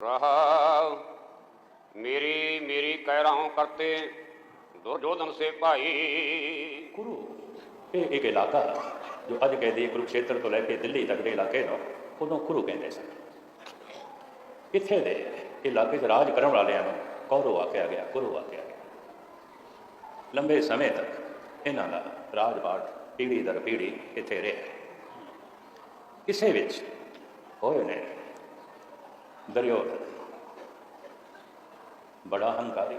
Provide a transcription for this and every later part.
रहा मेरी मेरी कह रहा हूं करते दुर्योधन से भाई ਗੁਰੂ ਇਹ ਇੱਕ ਇਲਾਕਾ ਜੋ ਅੱਜ ਕਹਿੰਦੇ ਕੁਰੂਕਸ਼ੇਤਰ ਤੋਂ ਲੈ ਕੇ ਦਿੱਲੀ ਤੱਕ ਦੇ ਇਲਾਕੇ ਨੂੰ ਉਦੋਂ ਕੁਰੂ ਕਹਿੰਦੇ ਸਨ ਇੱਥੇ ਦੇ ਇਲਾਕੇ 'ਚ ਰਾਜ ਕਰਨ ਵਾਲਿਆਂ ਨੂੰ ਕੌਰਵ ਆਖਿਆ ਗਿਆ ਕੁਰੂ ਆਖਿਆ ਗਿਆ ਲੰਬੇ ਸਮੇਂ ਤੱਕ ਇਹਨਾਂ ਦਾ ਰਾਜਪਾਟ ਪੀੜ੍ਹੀ ਦਰ ਪੀੜ੍ਹੀ ਇੱਥੇ ਰਿਹਾ ਇਸੇ ਵਿੱਚ ਹੋਏ ਨੇ ਦਰਿਓ ਬੜਾ ਹੰਕਾਰੀ,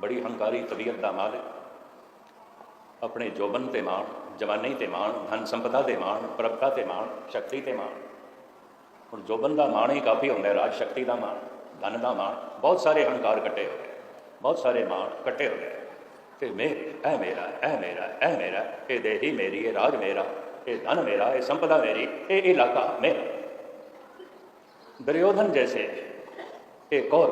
ਬੜੀ ਹੰਕਾਰੀ ਤਬੀਅਤ ਦਾ ਮਾਲਕ। ਆਪਣੇ ਜੋਬਨ ਤੇ ਮਾਣ, ਜਵਾਨੀ ਤੇ ਮਾਣ, ਧਨ ਸੰਪਦਾ ਤੇ ਮਾਣ, ਪ੍ਰਭਤਾ ਤੇ ਮਾਣ, ਸ਼ਕਤੀ ਤੇ ਮਾਣ। ਹੁਣ ਜੋਬਨ ਦਾ ਮਾਣ ਹੀ ਕਾਫੀ ਹੁੰਦਾ ਰਾਜ ਸ਼ਕਤੀ ਦਾ ਮਾਣ, ਧਨ ਦਾ ਮਾਣ। ਬਹੁਤ ਸਾਰੇ ਹੰਕਾਰ ਕੱਟੇ ਹੋਏ ਬਹੁਤ ਸਾਰੇ ਮਾਣ ਕੱਟੇ ਹੋਏ ਗਏ ਤੇ ਮੇਰੇ, ਇਹ ਮੇਰਾ ਇਹ ਮੇਰਾ ਇਹ ਮੇਰਾ, ਇਹ ਦੇਹੀ ਮੇਰੀ, ਇਹ ਰਾਜ ਮੇਰਾ, ਇਹ ਧਨ ਮੇਰਾ, ਇਹ ਸੰਪਦਾ ਮੇਰੀ, ਇਹ ਇਲਾਕਾ ਮੇਰਾ। दुर्योधन जैसे एक और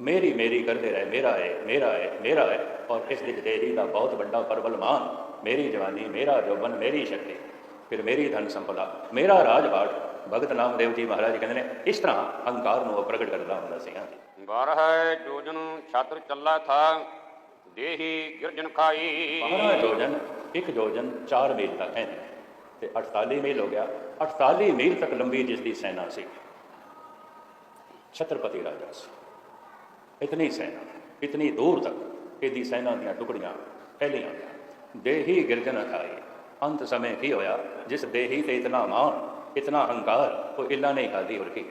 मेरी मेरी करते रहे मेरा है मेरा है मेरा है और इस दिख देही का बहुत बड़ा प्रबल मान मेरी जवानी मेरा जौबन मेरी शक्ति ਫਿਰ ਮੇਰੀ ਧਨ ਸੰਪਦਾ ਮੇਰਾ ਰਾਜਪਾਟ ਭਗਤ ਨਾਮਦੇਵ ਜੀ ਮਹਾਰਾਜ ਕਹਿੰਦੇ ਨੇ ਇਸ ਤਰ੍ਹਾਂ ਹੰਕਾਰ ਨੂੰ ਉਹ ਪ੍ਰਗਟ ਕਰਦਾ ਹੁੰਦਾ ਸੀ ਹਾਂਜੀ बारह योजन छात्र चला था देही गिरजन खाई 12 ਯੋਜਨ ਇੱਕ ਯੋਜਨ 4 ਮੀਲ ਤੱਕ ਹੈ ਤੇ 48 ਮੀਲ ਹੋ ਗਿਆ 48 ਮੀਲ ਤੱਕ ਲੰਬੀ ਜਿਸ ਦੀ ਸੈਨਾ ਸੀ ਛਤਰਪਤੀ ਰਾਜਾ ਸੀ। ਇਤਨੀ ਸੈਨਾ ਇਤਨੀ ਦੂਰ ਤੱਕ ਇਹਦੀ ਸੈਨਾ ਦੀਆਂ ਟੁਕੜੀਆਂ ਫੈਲੀਆਂ। ਦੇਹੀ ਗਿਰਜਨ ਖਾਈ ਅੰਤ ਸਮੇਂ ਕੀ ਹੋਇਆ? ਜਿਸ ਦੇਹੀ ਤੇ ਇਤਨਾ ਮਾਣ ਇਤਨਾ ਹੰਕਾਰ ਉਹ ਇਲਾ ਨਹੀਂ ਖਾਦੀ ਹੋਰ ਕੀ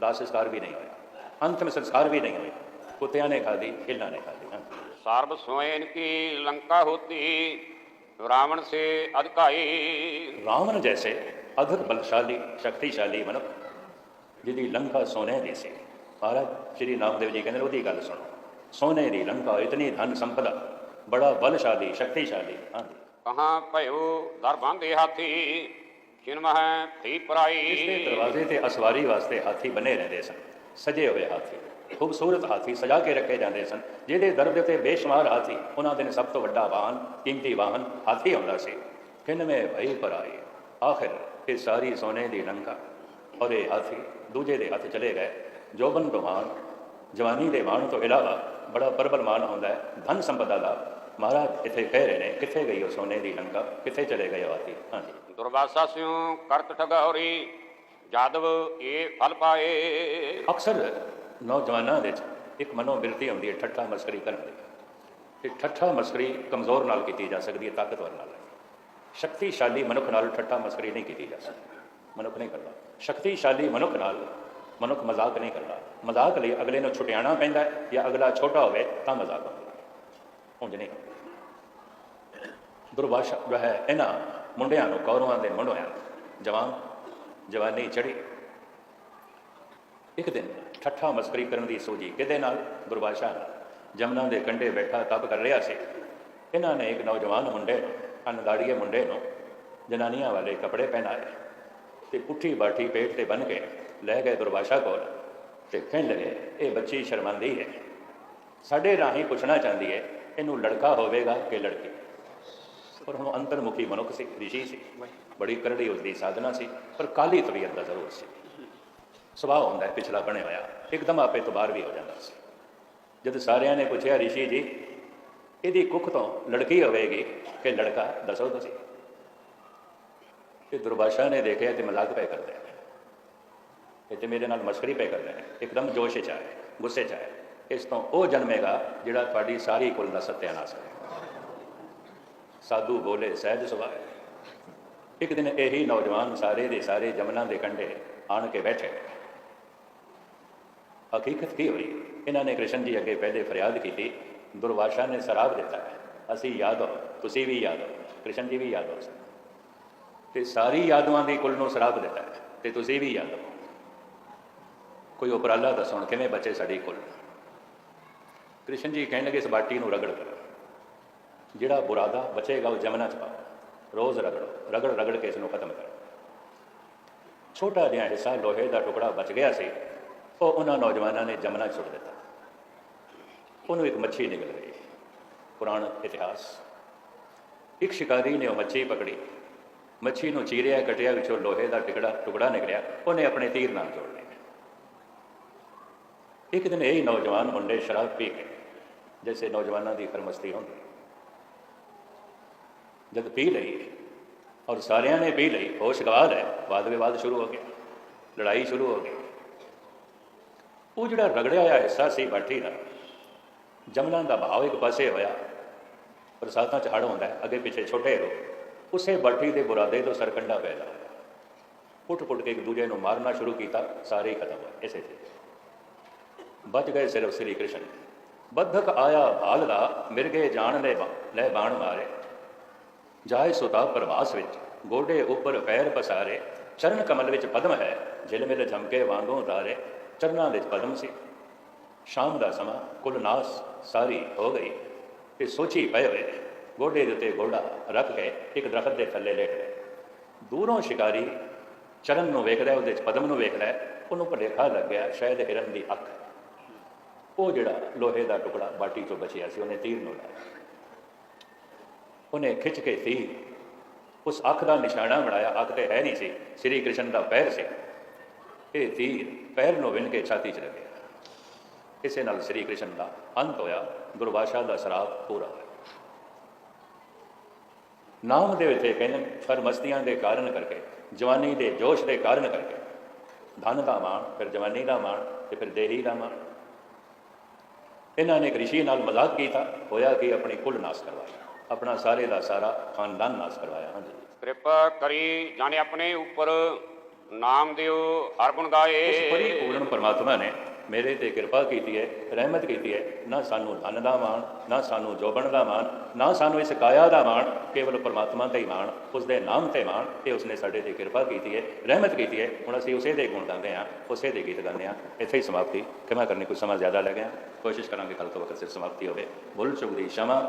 ਦਾਸ ਸੰਸਕਾਰ ਵੀ ਨਹੀਂ ਹੋਇਆ ਅੰਤਮ ਸੰਸਕਾਰ ਵੀ ਨਹੀਂ ਹੋਇਆ ਕੁੱਤਿਆਂ ਨੇ ਖਾਦੀ ਇਲਾ ਨੇ ਖਾਦੀ ਸਰਬ ਸੋਇਨ ਕੀ ਲੰਕਾ ਹੋਤੀ ਰਾਵਣ ਸੇ ਅਧਕਾਈ ਰਾਵਣ ਜੈਸੇ ਅਧਰ ਬਲਸ਼ਾਲੀ ਸ਼ਕਤੀਸ਼ਾਲੀ ਮਨੁੱਖ ਜਿਹਦੀ ਲੰਕਾ ਸੋਨੇ ਦੀ ਸੀ। ਮਹਾਰਾਜ ਸ਼੍ਰੀ ਨਾਮਦੇਵ ਜੀ ਕਹਿੰਦੇ ਉਹਦੀ ਗੱਲ ਸੁਣੋ। ਸੋਨੇ ਦੀ ਲੰਘਾ ਇਤਨੀ ਧਨ ਸੰਪਦਾ ਬੜਾ ਬਲਸ਼ਾਲੀ ਸ਼ਕਤੀਸ਼ਾਲੀ। ਹਾਂ ਕਹਾਂ ਭਇਓ ਦਰ ਬੰਦੇ ਹਾਥੀ ਚਿਨਮਹਿ ਥੀ ਪਰਾਈ। ਇਸਦੇ ਦਰਵਾਜ਼ੇ ਤੇ ਅਸਵਾਰੀ ਵਾਸਤੇ ਹਾਥੀ ਬਨੇ ਰਹਿੰਦੇ ਸਨ। ਸਜੇ ਹੋਏ ਹਾਥੀ ਖੂਬਸੂਰਤ ਹਾਥੀ ਸਜਾ ਕੇ ਰੱਖੇ ਜਾਂਦੇ ਸਨ। ਜਿਹਦੇ ਦਰ ਤੇ ਉੱਤੇ ਬੇਸ਼ੁਮਾਰ ਹਾਥੀ ਉਹਨਾਂ ਦੇ ਸਭ ਤੋਂ ਵੱਡਾ ਵਾਹਨ ਕੀਮਤੀ ਵਾਹਨ ਹਾਥੀ ਹੁੰਦਾ ਸੀ। ਕਿੰਨਵੇਂ ਭਈ ਪਰਾਏ। ਆਖਿਰ ਇਹ ਸਾਰੀ ਸੋਨੇ ਦੀ ਲੰਕਾ ਔਰ ਉਹਦੇ ਹਾਥੀ ਦੂਜੇ ਦੇ ਹੱਥ ਚਲੇ ਗਏ। ਜੋਬਨ ਰੋਮਾਨ ਜਵਾਨੀ ਦੇ ਵਾਣ ਤੋਂ ਇਲਾਵਾ ਬੜਾ ਪਰਬਲ ਮਾਨ ਹੁੰਦਾ ਹੈ ਧਨ ਸੰਪਦਾ ਦਾ। ਮਹਾਰਾਜ ਇੱਥੇ ਕਹਿ ਰਹੇ ਨੇ ਕਿੱਥੇ ਗਈ ਉਹ ਸੋਨੇ ਦੀ ਲੰਕਾ ਕਿੱਥੇ ਚਲੇ ਗਏ ਹਾਥੀ? ਹਾਂਜੀ। ਸਿਉ ਕਰਤ ਠਗਾਉਰੀ ਜਾਦਵ ਇਹ ਫਲ ਪਾਏ। ਅਕਸਰ ਨੌਜਵਾਨਾਂ ਵਿੱਚ ਇੱਕ ਮਨੋਬਿਰਤੀ ਹੁੰਦੀ ਹੈ ਠੱਠਾ ਮਸਕਰੀ ਕਰਨ ਦੀ। ਤੇ ਠੱਠਾ ਮਸਕਰੀ ਕਮਜ਼ੋਰ ਨਾਲ ਕੀਤੀ ਜਾ ਸਕਦੀ ਹੈ ਤਾਕਤਵਰ ਨਾਲ। ਸ਼ਕਤੀਸ਼ਾਲੀ ਮਨੁੱਖ ਨਾਲ ਠੱਠਾ ਮਸਕਰੀ ਨਹੀਂ ਕੀਤੀ ਜਾ ਸਕਦੀ। ਮਨੁੱਖ ਨਹੀਂ ਕਰਦਾ। ਸ਼ਕਤੀਸ਼ਾਲੀ ਮਨੁੱਖ ਨਾਲ ਮਨੁੱਖ ਮਜ਼ਾਕ ਨਹੀਂ ਕਰਦਾ। ਮਜ਼ਾਕ ਲਈ ਅਗਲੇ ਨੂੰ ਛੁਟਿਆਣਾ ਪੈਂਦਾ ਹੈ ਜਾਂ ਅਗਲਾ ਛੋਟਾ ਹੋਵੇ ਤਾਂ ਮਜ਼ਾਕ ਹੁੰਦਾ ਉਂਝ ਨਹੀਂ। ਦੁਰਭਾਸ਼ਾ ਜੋ ਹੈ, ਇਹਨਾਂ ਮੁੰਡਿਆਂ ਨੂੰ, ਕੌਰਵਾਂ ਦੇ ਮੁੰਡਿਆਂ ਜਵਾਨ, ਜਵਾਨੀ ਚੜੀ ਇੱਕ ਦਿਨ ਠੱਠਾ ਮਸਕਰੀ ਕਰਨ ਦੀ ਸੋਝੀ ਕਿਹਦੇ ਨਾਲ? ਦੁਰਭਾਸ਼ਾ ਨਾਲ। ਜਮਨਾ ਦੇ ਕੰਢੇ ਬੈਠਾ ਤਪ ਕਰ ਰਿਹਾ ਸੀ। ਇਹਨਾਂ ਨੇ ਇੱਕ ਨੌਜਵਾਨ ਮੁੰਡੇ ਨੂੰ ਅਨਦਾੜੀਏ ਮੁੰਡੇ ਨੂੰ ਜਨਾਨੀਆਂ ਵਾਲੇ ਕੱਪੜੇ ਪਹਿਨਾਏ। ਤੇ ਪੁੱਠੀ ਬਾਠੀ ਪੇਟ ਤੇ ਬੰਨ ਕੇ ਲੈ ਗਏ ਦੁਰਭਾਸ਼ਾ ਕੋਲ ਤੇ ਕਹਿਣ ਲੱਗੇ ਇਹ ਬੱਚੀ ਸ਼ਰਮੰਦੀ ਹੈ। ਸਾਡੇ ਰਾਹੀਂ ਪੁੱਛਣਾ ਚਾਹੁੰਦੀ ਹੈ, ਇਹਨੂੰ ਲੜਕਾ ਹੋਵੇਗਾ ਕਿ ਲੜਕੀ? ਪਰ ਹੁਣ ਅੰਤਰਮੁਖੀ ਮਨੁੱਖ ਸੀ, ਰਿਸ਼ੀ ਸੀ। ਬੜੀ ਕਰੜੀ ਉਸਦੀ ਸਾਧਨਾ ਸੀ, ਪਰ ਕਾਲੀ ਤਬੀਅਤ ਦਾ ਜ਼ਰੂਰ ਸੀ। ਸੁਭਾਅ ਹੁੰਦਾ ਪਿਛਲਾ ਬਣਿਆ ਹੋਇਆ, ਇੱਕਦਮ ਆਪੇ ਤੋਂ ਬਾਹਰ ਵੀ ਹੋ ਜਾਂਦਾ ਸੀ। ਜਦ ਸਾਰਿਆਂ ਨੇ ਪੁੱਛਿਆ, ਰਿਸ਼ੀ ਜੀ, ਇਹਦੀ ਕੁੱਖ ਤੋਂ ਲੜਕੀ ਹੋਵੇਗੀ ਕਿ ਲੜਕਾ? ਦੱਸੋ ਤੁਸੀਂ। ਤੇ ਦੁਰਭਾਸ਼ਾ ਨੇ ਦੇਖਿਆ ਤੇ ਮਜ਼ਾਕ ਪੈ ਕਰਦੇ ਨੇ ਇਹ ਤੇ ਮੇਰੇ ਨਾਲ ਮਸਕਰੀ ਪੈ ਕਰਦੇ ਨੇ ਇੱਕਦਮ ਜੋਸ਼ ਚ ਆਏ ਗੁੱਸੇ ਚ ਆਏ ਇਸ ਤੋਂ ਉਹ ਜਨਮੇਗਾ ਜਿਹੜਾ ਤੁਹਾਡੀ ਸਾਰੀ ਕੁਲ ਦਾ ਸਤਿਆਨਾਸ਼ ਕਰੇ ਸਾਧੂ ਬੋਲੇ, ਸਹਿਜ ਸੁਭਾਅ ਇੱਕ ਦਿਨ ਇਹੀ ਨੌਜਵਾਨ ਸਾਰੇ ਦੇ ਸਾਰੇ ਜਮਨਾ ਦੇ ਕੰਢੇ ਆਣ ਕੇ ਬੈਠੇ। ਹਕੀਕਤ ਕੀ ਹੋਈ? ਇਹਨਾਂ ਨੇ ਕ੍ਰਿਸ਼ਨ ਜੀ ਅੱਗੇ ਪਹਿਲੇ ਫਰਿਆਦ ਕੀਤੀ ਦੁਰਵਾਸ਼ਾ ਨੇ ਸ਼ਰਾਬ ਦਿੱਤਾ ਅਸੀਂ ਯਾਦ ਹੋ, ਤੁਸੀਂ ਵੀ ਯਾਦ ਹੋ, ਕ੍ਰਿਸ਼ਨ ਜੀ ਵੀ ਯਾਦ ਹੋ ਤੇ ਸਾਰੀ ਯਾਦਾਂ ਦੀ ਕੁੱਲ ਨੂੰ ਸਰਾਪ ਦਿੱਤਾ ਹੈ ਤੇ ਤੁਸੀਂ ਵੀ ਯਾਦ ਹੋ ਕੋਈ ਉਪਰਾਲਾ ਦੱਸਣ ਕਿਵੇਂ ਬਚੇ ਸਾਡੀ ਕੁੱਲ? ਕ੍ਰਿਸ਼ਨ ਜੀ ਕਹਿਣ ਲੱਗੇ ਇਸ ਬਾਟੀ ਨੂੰ ਰਗੜ ਕਰੋ। ਜਿਹੜਾ ਬੁਰਾਦਾ ਬਚੇਗਾ ਉਹ ਜਮਨਾ ਚ ਪਾਓ ਰੋਜ਼ ਰਗੜੋ। ਰਗੜ ਰਗੜ ਕੇ ਇਸ ਨੂੰ ਖਤਮ ਕਰੋ। ਛੋਟਾ ਜਿਹਾ ਹਿੱਸਾ ਲੋਹੇ ਦਾ ਟੁਕੜਾ ਬਚ ਗਿਆ ਸੀ, ਉਹ ਉਹਨਾਂ ਨੌਜਵਾਨਾਂ ਨੇ ਜਮਨਾ 'ਚ ਸੁੱਟ ਦਿੱਤਾ। ਉਹਨੂੰ ਇੱਕ ਮੱਛੀ ਨਿਕਲ ਗਈ। ਪੁਰਾਣ ਇਤਿਹਾਸ। ਇੱਕ ਸ਼ਿਕਾਰੀ ਨੇ ਉਹ ਮੱਛੀ ਪਕੜੀ। ਮੱਛੀ ਨੂੰ ਚੀਰਿਆ, ਕਟਿਆ, ਵਿੱਚੋਂ ਲੋਹੇ ਦਾ ਟਿਕੜਾ, ਟੁਕੜਾ ਨਿਕਲਿਆ। ਉਹਨੇ ਆਪਣੇ ਤੀਰ ਨਾਲ ਜੋੜ ਲਿਆ। ਇੱਕ ਦਿਨ ਇਹ ਨੌਜਵਾਨ ਮੁੰਡੇ ਸ਼ਰਾਬ ਪੀ ਕੇ ਜੈਸੇ ਨੌਜਵਾਨਾਂ ਦੀ ਫਰਮਸਤੀ ਹੁੰਦੀ। ਜਦ ਪੀ ਲਈ ਔਰ ਸਾਰਿਆਂ ਨੇ ਪੀ ਲਈ, ਹੋਸ਼ ਗਵਾਰ ਹੈ ਵਾਦ ਵਿਵਾਦ ਸ਼ੁਰੂ ਹੋ ਗਿਆ ਲੜਾਈ ਸ਼ੁਰੂ ਹੋ ਗਈ। ਉਹ ਜਿਹੜਾ ਰਗੜਿਆ ਹੋਇਆ ਹਿੱਸਾ ਸੀ ਬਾਟੀ ਦਾ ਜਮਲਾਂ ਦਾ ਭਾਵ ਇੱਕ ਪਾਸੇ ਹੋਇਆ। ਬਰਸਾਤਾਂ ਚ ਹੜ ਹੁੰਦਾ ਅੱਗੇ ਪਿੱਛੇ ਛੋਟੇ ਹੋ ਉਸੇ ਬਾਟੀ ਦੇ ਬੁਰਾਦੇ ਤੋਂ ਸਰਕੰਡਾ ਪੈਦਾ ਹੋਇਆ। ਪੁੱਟ ਪੁੱਟ ਕੇ ਇੱਕ ਦੂਜੇ ਨੂੰ ਮਾਰਨਾ ਸ਼ੁਰੂ ਕੀਤਾ, ਸਾਰੇ ਹੀ ਖਤਮ ਹੋਏ। ਇਸੇ ਤੇ। ਬਚ ਗਏ ਸਿਰਫ ਸ੍ਰੀ ਕ੍ਰਿਸ਼ਨ। ਬੱਧਕ ਆਇਆ ਭਾਲ ਦਾ ਮਿਰਗੇ ਜਾਣ ਲੈ ਲੈ ਬਾਣ ਮਾਰੇ। ਜਾਏ ਸੁਤਾ ਪ੍ਰਵਾਸ ਵਿੱਚ, ਗੋਡੇ ਉੱਪਰ ਪੈਰ ਪਸਾਰੇ। ਚਰਨ ਕਮਲ ਵਿੱਚ ਪਦਮ ਹੈ ਜਿਲ ਮਿਲ ਝਮਕੇ ਵਾਂਗੋਂ ਤਾਰੇ। ਚਰਨਾਂ ਵਿੱਚ ਪਦਮ ਸੀ। ਸ਼ਾਮ ਦਾ ਸਮਾਂ, ਕੁਲ ਨਾਸ ਸਾਰੀ ਹੋ ਗਈ। ਤੇ ਸੋਚੀ ਪਏ ਹੋਏ ਗੋਡੇ ਦੇ ਉੱਤੇ ਗੋਡਾ ਰੱਖ ਕੇ ਇੱਕ ਦਰਖਤ ਦੇ ਥੱਲੇ ਲੇਟ ਗਏ ਦੂਰੋਂ ਸ਼ਿਕਾਰੀ ਚਰਨ ਨੂੰ ਵੇਖਦਾ ਹੈ, ਉਹਦੇ ਪਦਮ ਨੂੰ ਵੇਖਦਾ ਹੈ, ਉਹਨੂੰ ਭਲੇਖਾ ਲੱਗ ਗਿਆ ਸ਼ਾਇਦ ਹਿਰਨ ਦੀ ਅੱਖ। ਉਹ ਜਿਹੜਾ ਲੋਹੇ ਦਾ ਟੁਕੜਾ ਬਾਟੀ ਤੋਂ ਬਚਿਆ ਸੀ ਉਹਨੇ ਤੀਰ ਨੂੰ ਲਾਇਆ। ਉਹਨੇ ਖਿੱਚ ਕੇ ਤੀਰ ਉਸ ਅੱਖ ਦਾ ਨਿਸ਼ਾਨਾ ਬਣਾਇਆ। ਅੱਖ ਤੇ ਹੈ ਨਹੀਂ ਸੀ ਸ੍ਰੀ ਕ੍ਰਿਸ਼ਨ ਦਾ ਪੈਰ ਸੀ। ਇਹ ਤੀਰ ਪੈਰ ਨੂੰ ਵਿੰਨ ਕੇ ਛਾਤੀ 'ਚ ਲੱਗਿਆ ਇਸੇ ਨਾਲ ਸ੍ਰੀ ਕ੍ਰਿਸ਼ਨ ਦਾ ਅੰਤ ਹੋਇਆ। ਦੁਰਵਾਸ਼ਾ ਦਾ ਸਰਾਪ ਪੂਰਾ ਹੋਇਆ। ਨਾਮ ਦੇ ਵਿੱਚ ਕਹਿੰਦੇ ਫਰ ਮਸਤੀਆਂ ਦੇ ਕਾਰਨ ਕਰਕੇ ਜਵਾਨੀ ਦੇ ਜੋਸ਼ ਦੇ ਕਾਰਨ ਕਰਕੇ। ਧਨ ਦਾ ਮਾਣ ਫਿਰ ਜਵਾਨੀ ਦਾ ਮਾਣ ਤੇ ਫਿਰ ਦੇਹੀ ਦਾ ਮਾਣ। ਇਹਨਾਂ ਨੇ ਇੱਕ ਰਿਸ਼ੀ ਨਾਲ ਮਜ਼ਾਕ ਕੀਤਾ ਹੋਇਆ ਕਿ ਆਪਣੀ ਕੁੱਲ ਨਾਸ ਕਰਵਾਇਆ ਆਪਣਾ ਸਾਰੇ ਦਾ ਸਾਰਾ ਖਾਨਦਾਨ ਨਾਸ ਕਰਵਾਇਆ ਹਾਂਜੀ। ਕਿਰਪਾ ਕਰੀ ਜਾਣੇ ਆਪਣੇ ਉੱਪਰ ਨਾਮ ਦਿਓ ਹਰ ਗੁਣ ਗਾਏ। ਪਰਿਪੂਰਨ ਪਰਮਾਤਮਾ ਨੇ ਮੇਰੇ ਤੇ ਕਿਰਪਾ ਕੀਤੀ ਹੈ, ਰਹਿਮਤ ਕੀਤੀ ਹੈ। ਨਾ ਸਾਨੂੰ ਧਨ ਦਾ ਮਾਣ, ਨਾ ਸਾਨੂੰ ਜੋਬਣ ਦਾ ਮਾਣ, ਨਾ ਸਾਨੂੰ ਇਸ ਕਾਇਆ ਦਾ ਮਾਣ, ਕੇਵਲ ਪਰਮਾਤਮਾ ਤੇ ਹੀ ਮਾਣ ਉਸ ਦੇ ਨਾਮ ਤੇ ਮਾਣ, ਤੇ ਉਸਨੇ ਸਾਡੇ ਤੇ ਕਿਰਪਾ ਕੀਤੀ ਹੈ, ਰਹਿਮਤ ਕੀਤੀ ਹੈ। ਹੁਣ ਅਸੀਂ ਉਸੇ ਦੇ ਗੁਣ ਗਾਉਂਦੇ ਹਾਂ, ਉਸੇ ਦੇ ਗੀਤ ਗਾਉਂਦੇ ਹਾਂ। ਇੱਥੇ ਹੀ ਸਮਾਪਤੀ। ਕਿਵੇਂ ਕਰਨੀ ਕੁਝ ਸਮਾਂ ਜ਼ਿਆਦਾ ਲੱਗ ਗਿਆ। ਕੋਸ਼ਿਸ਼ ਕਰਾਂਗੇ ਕੱਲ ਤੋਂ ਵਕਤ ਸਿਰ ਸਮਾਪਤੀ ਹੋਵੇ। ਬੁੱਲ ਚੁਗਦੀ ਸ਼ਮਾ।